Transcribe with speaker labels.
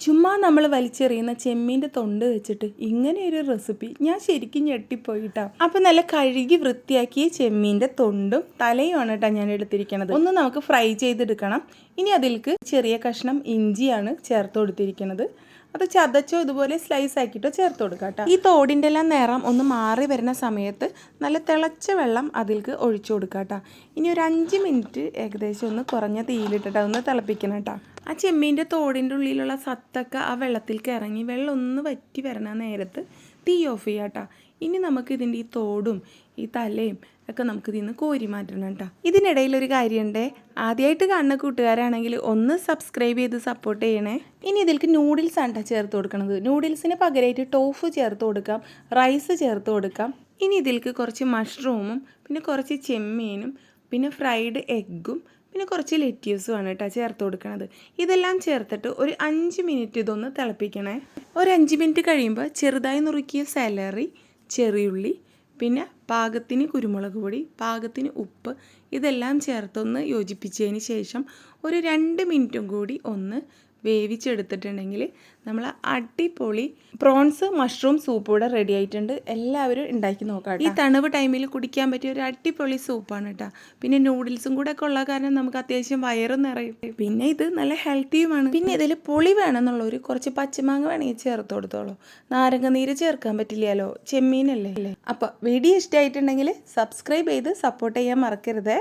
Speaker 1: ചുമ്മാ നമ്മൾ വലിച്ചെറിയുന്ന ചെമ്മീന്റെ തൊണ്ട് വെച്ചിട്ട് ഇങ്ങനെ ഒരു റെസിപ്പി ഞാൻ ശരിക്കും ഞെട്ടിപ്പോയിട്ടാ. അപ്പം നല്ല കഴുകി വൃത്തിയാക്കിയ ചെമ്മീന്റെ തൊണ്ടും തലയുമാണ് കേട്ടോ ഞാൻ എടുത്തിരിക്കുന്നത് ഒന്ന് നമുക്ക് ഫ്രൈ ചെയ്തെടുക്കണം. ഇനി അതിൽക്ക് ചെറിയ കഷ്ണം ഇഞ്ചിയാണ് ചേർത്ത് കൊടുത്തിരിക്കുന്നത് അത് ചതച്ചോ ഇതുപോലെ സ്ലൈസ് ആക്കിയിട്ടോ ചേർത്ത് കൊടുക്കാം കേട്ടോ ഈ തോടിന്റെ എല്ലാം നിറം ഒന്ന് മാറി വരുന്ന സമയത്ത് നല്ല തിളച്ച വെള്ളം അതിൽക്ക് ഒഴിച്ചു കൊടുക്കാം കേട്ടോ ഇനി ഒരു അഞ്ച് മിനിറ്റ് ഏകദേശം ഒന്ന് കുറഞ്ഞ തീയിലിട്ടിട്ട് ഒന്ന് തിളപ്പിക്കണം കേട്ടോ ആ ചെമ്മീന്റെ തോടിന്റെ ഉള്ളിലുള്ള സത്തൊക്കെ ആ വെള്ളത്തിലേക്ക് ഇറങ്ങി വെള്ളം ഒന്ന് വറ്റി വരണ നേരത്ത് തീ ഓഫ് ചെയ്യാം കേട്ടോ ഇനി നമുക്ക് ഇതിന്റെ ഈ തോടും ഈ തലയും ഒക്കെ നമുക്ക് ഇതിൽ കോരി മാറ്റണം കേട്ടോ ഇതിനിടയിൽ ഒരു കാര്യമുണ്ട്. ആദ്യമായിട്ട് കാണുന്ന കൂട്ടുകാരാണെങ്കിൽ ഒന്ന് സബ്സ്ക്രൈബ് ചെയ്ത് സപ്പോർട്ട് ചെയ്യണേ. ഇനി ഇതിലേക്ക് നൂഡിൽസ് ആണ് ചേർത്ത് കൊടുക്കണത്. നൂഡിൽസിന് പകരമായിട്ട് ടോഫ് ചേർത്ത് കൊടുക്കാം റൈസ് ചേർത്ത് കൊടുക്കാം. ഇനി ഇതിലേക്ക് കുറച്ച് മഷ്റൂമും പിന്നെ കുറച്ച് ചെമ്മീനും പിന്നെ ഫ്രൈഡ് എഗ്ഗും പിന്നെ കുറച്ച് ലെറ്റ്യൂസുമാണ് കേട്ടോ ചേർത്ത് കൊടുക്കണത്. ഇതെല്ലാം ചേർത്തിട്ട് ഒരു അഞ്ച് മിനിറ്റ് ഇതൊന്ന് തിളപ്പിക്കണേ. ഒരു അഞ്ച് മിനിറ്റ് കഴിയുമ്പോൾ ചെറുതായി നുറുക്കിയ സാലറി ചെറിയുള്ളി പിന്നെ പാകത്തിന് കുരുമുളക് പൊടി പാകത്തിന് ഉപ്പ് ഇതെല്ലാം ചേർത്തൊന്ന് യോജിപ്പിച്ചതിന് ശേഷം ഒരു രണ്ട് മിനിറ്റും കൂടി ഒന്ന് വേവിച്ചെടുത്തിട്ടുണ്ടെങ്കിൽ നമ്മൾ അടിപൊളി പ്രോൺസ് മഷ്റൂം സൂപ്പ് കൂടെ റെഡി ആയിട്ടുണ്ട്. എല്ലാവരും ഉണ്ടാക്കി നോക്കാം ഈ തണുവ് ടൈമിൽ കുടിക്കാൻ പറ്റിയ ഒരു അടിപൊളി സൂപ്പാണ് കേട്ടോ. പിന്നെ നൂഡിൽസും കൂടെ ഒക്കെ ഉള്ള കാരണം നമുക്ക് അത്യാവശ്യം വയറും നിറയും. പിന്നെ ഇത് നല്ല ഹെൽത്തിയുമാണ് പിന്നെ ഇതിൽ പുളി വേണമെന്നുള്ളവർ കുറച്ച് പച്ചമാങ്ങ വേണമെങ്കിൽ ചേർത്ത് കൊടുത്തോളൂ. നാരങ്ങ നീര് ചേർക്കാൻ പറ്റില്ലല്ലോ. ചെമ്മീനല്ലേ? അല്ലേ അപ്പോൾ വീഡിയോ ഇഷ്ടമായിട്ടുണ്ടെങ്കിൽ സബ്സ്ക്രൈബ് ചെയ്ത് സപ്പോർട്ട് ചെയ്യാൻ മറക്കരുതേ.